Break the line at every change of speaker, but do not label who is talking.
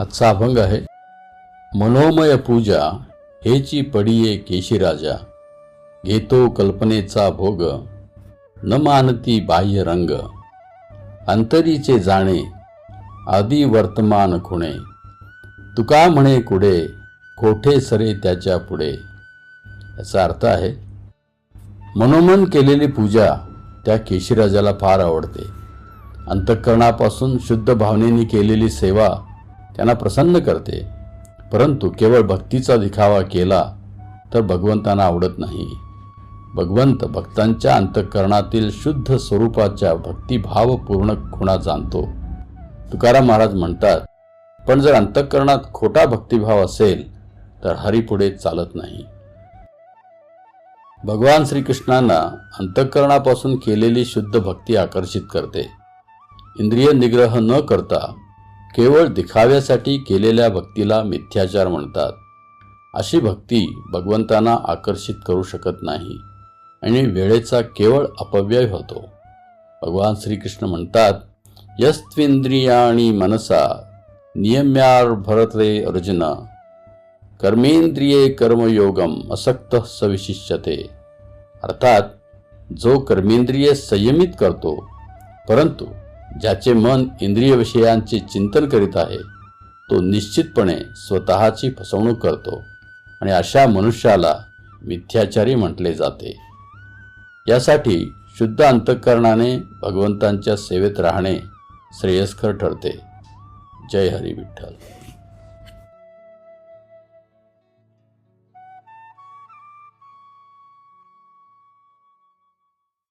आजचा अभंग आहे मनोमय पूजा हेची पडिये केशीराजा घेतो कल्पनेचा भोग न मानती बाह्य रंग अंतरीचे जाणे आदी वर्तमान खुणे तुका म्हणे कुडे कोठे सरे त्याच्या पुढे? याचा अर्थ आहे मनोमन केलेली पूजा त्या केशीराजाला फार आवडते. अंतःकरणापासून शुद्ध भावनेने केलेली सेवा त्यांना प्रसन्न करते. परंतु केवळ भक्तीचा दिखावा केला तर भगवंतांना आवडत नाही. भगवंत भक्तांच्या अंतःकरणातील शुद्ध स्वरूपाच्या भक्तिभावपूर्ण खुणा जाणतो. तुकाराम महाराज म्हणतात पण जर अंतःकरणात खोटा भक्तिभाव असेल तर हरिपुढे चालत नाही. भगवान श्रीकृष्णांना अंतःकरणापासून केलेली शुद्ध भक्ती आकर्षित करते. इंद्रिय निग्रह न करता केवळ दिखाव्यासाठी केलेल्या भक्तीला मिथ्याचार म्हणतात. अशी भक्ती भगवंतांना आकर्षित करू शकत नाही आणि वेळेचा केवळ अपव्यय होतो. भगवान श्रीकृष्ण म्हणतात यस्त्विंद्रियाणी मनसा नियम्यार भरतरे अर्जुन कर्मेंद्रिये कर्मयोगम असक्त सविशिष्यते. अर्थात जो कर्मेंद्रिये संयमित करतो परंतु ज्याचे मन इंद्रिय विषयांचे चिंतन करीत आहे तो निश्चितपणे स्वतःची फसवणूक करतो आणि अशा मनुष्याला मिथ्याचारी म्हटले जाते. यासाठी शुद्ध अंतःकरणाने भगवंतांच्या सेवेत राहणे श्रेयस्कर ठरते. जय हरी विठ्ठल.